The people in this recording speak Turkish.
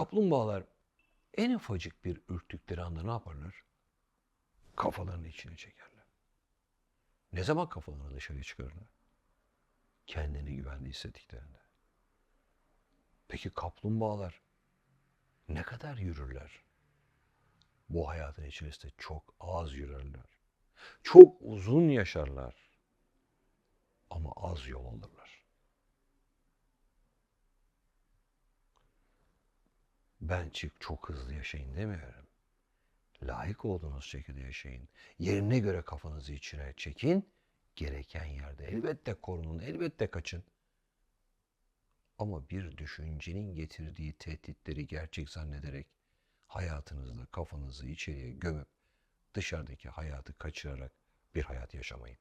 Kaplumbağalar en ufacık bir ürktükleri anda ne yaparlar? Kafalarını içine çekerler. Ne zaman kafalarını dışarıya çıkarırlar? Kendini güvende hissettiklerinde. Peki kaplumbağalar ne kadar yürürler? Bu hayatın içerisinde çok az yürürler. Çok uzun yaşarlar. Ama az yol alırlar. Ben çık çok hızlı yaşayın demiyorum. Layık olduğunuz şekilde yaşayın. Yerine göre kafanızı içine çekin. Gereken yerde elbette korunun, elbette kaçın. Ama bir düşüncenin getirdiği tehditleri gerçek zannederek hayatınızda kafanızı içeriye gömüp dışarıdaki hayatı kaçırarak bir hayat yaşamayın.